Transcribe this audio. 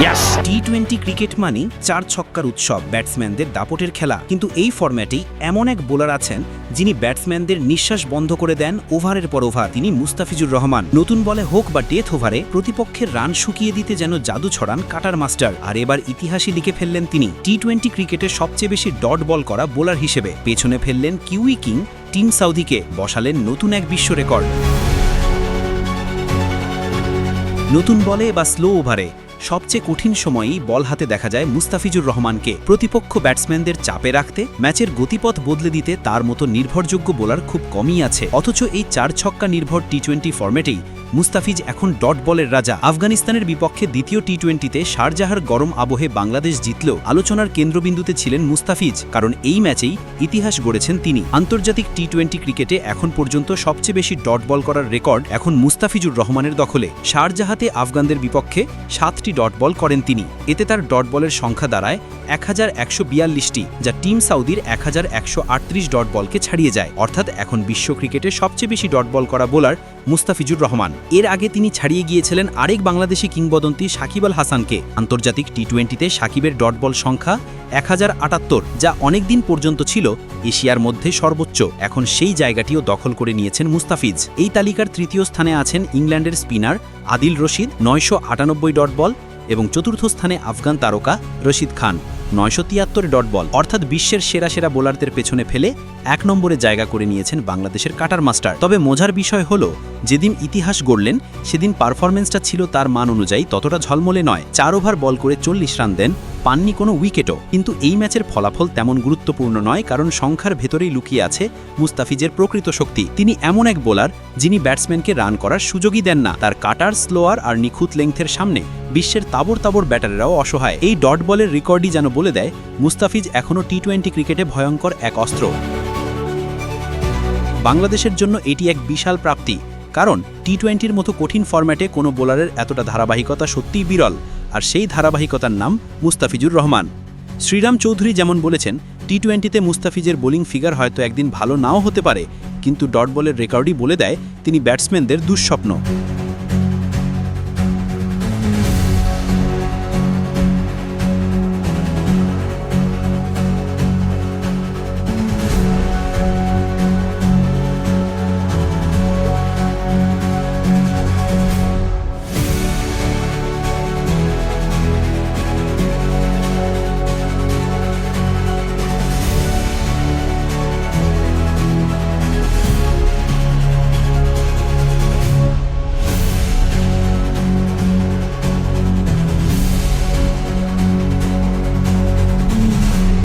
Yes. টি cricket মানেই চার ছক্কার উৎসব ব্যাটসম্যানদের দাপটের খেলা। কিন্তু এই ফরম্যাটেই এমন এক বোলার আছেন, যিনি ব্যাটসম্যানদের নিঃশ্বাস বন্ধ করে দেন ওভারের পর ওভার। তিনি মুস্তাফিজুর রহমান। নতুন বলে হোক বা ডেথ ওভারে প্রতিপক্ষের রান শুকিয়ে দিতে যেন জাদু ছড়ান কাটার মাস্টার। আর এবার ইতিহাসই লিখে ফেললেন তিনি। টি টোয়েন্টি ক্রিকেটের সবচেয়ে বেশি ডট বল করা বোলার হিসেবে। পেছনে ফেললেন কিউই কিং, টিম সাউদিকে বসালেন নতুন এক বিশ্ব রেকর্ড নতুন বলে বা স্লো ওভারে, সবচেয়ে কঠিন সময়েই বল হাতে দেখা যায় মুস্তাফিজুর রহমানকে। প্রতিপক্ষ ব্যাটসম্যানদের চাপে রাখতে, ম্যাচের গতিপথ বদলে দিতে তার মতো নির্ভরযোগ্য বোলার খুব কমই আছে। অথচ এই চার ছক্কা নির্ভর টি টোয়েন্টি ফর্মেটেই মুস্তাফিজ এখন ডট বলের রাজা। আফগানিস্তানের বিপক্ষে দ্বিতীয় টি টোয়েন্টিতে শারজাহার গরম আবহে বাংলাদেশ জিতলেও আলোচনার কেন্দ্রবিন্দুতে ছিলেন মুস্তাফিজ, কারণ এই ম্যাচেই ইতিহাস গড়েছেন তিনি। আন্তর্জাতিক টি টোয়েন্টি ক্রিকেটে এখন পর্যন্ত সবচেয়ে বেশি ডট বল করার রেকর্ড এখন মুস্তাফিজুর রহমানের দখলে। শারজাহাতে আফগানদের বিপক্ষে সাতটি ডট বল করেন তিনি। এতে তার ডট বলের সংখ্যা দাঁড়ায় এক যা টিম সাউদির এক হাজার একশো আটত্রিশ ডট বলকে ছাড়িয়ে যায়। অর্থাৎ এখন বিশ্ব ক্রিকেটে সবচেয়ে বেশি ডট বল করা বোলার মুস্তাফিজুর রহমান। এর আগে তিনি ছাড়িয়ে গিয়েছিলেন আরেক বাংলাদেশি কিংবদন্তি সাকিব আল হাসানকে। আন্তর্জাতিক টি টোয়েন্টিতে সাকিবের ডট বল সংখ্যা এক হাজার আটাত্তর, যা অনেকদিন পর্যন্ত ছিল এশিয়ার মধ্যে সর্বোচ্চ। এখন সেই জায়গাটিও দখল করে নিয়েছেন মুস্তাফিজ। এই তালিকার তৃতীয় স্থানে আছেন ইংল্যান্ডের স্পিনার আদিল রশিদ, নয়শো আটানব্বই ডট বল এবং চতুর্থ স্থানে আফগান তারকা রশিদ খান। নয়শো তিয়াত্তর ডট বল, অর্থাৎ বিশ্বের সেরা সেরা বোলারদের পেছনে ফেলে এক নম্বরে জায়গা করে নিয়েছেন বাংলাদেশের কাটার মাস্টার। তবে মজার বিষয় হলো, যেদিন ইতিহাস গড়লেন, সেদিন পারফরমেন্সটা ছিল তার মান অনুযায়ী ততটা ঝলমলে নয়। চার ওভার বল করে চল্লিশ রান দেন, পাননি কোনো উইকেটও। কিন্তু এই ম্যাচের ফলাফল তেমন গুরুত্বপূর্ণ নয়, কারণ সংখ্যার ভেতরেই লুকিয়ে আছে মুস্তাফিজের প্রকৃত শক্তি। তিনি এমন এক বোলার, যিনি ব্যাটসম্যানকে রান করার সুযোগই দেন না। তার কাটার, স্লোয়ার আর নিখুঁত লেংথের সামনে বিশ্বের তাবর তাবর ব্যাটারেরাও অসহায়। এই ডট বলের রেকর্ডই যেন বলে দেয়, মুস্তাফিজ এখনও টি টোয়েন্টি ক্রিকেটে ভয়ঙ্কর এক অস্ত্র। বাংলাদেশের জন্য এটি এক বিশাল প্রাপ্তি, কারণ টি টোয়েন্টির মতো কঠিন ফরম্যাটে কোনো বোলারের এতটা ধারাবাহিকতা সত্যিই বিরল, আর সেই ধারাবাহিকতার নাম মুস্তাফিজুর রহমান। শ্রীরাম চৌধুরী যেমন বলেছেন টি টোয়েন্টিতে মুস্তাফিজের বোলিং ফিগার হয়তো একদিন ভালো নাও হতে পারে, কিন্তু ডট বলের রেকর্ডই বলে দেয়, তিনি ব্যাটসম্যানদের দুঃস্বপ্ন।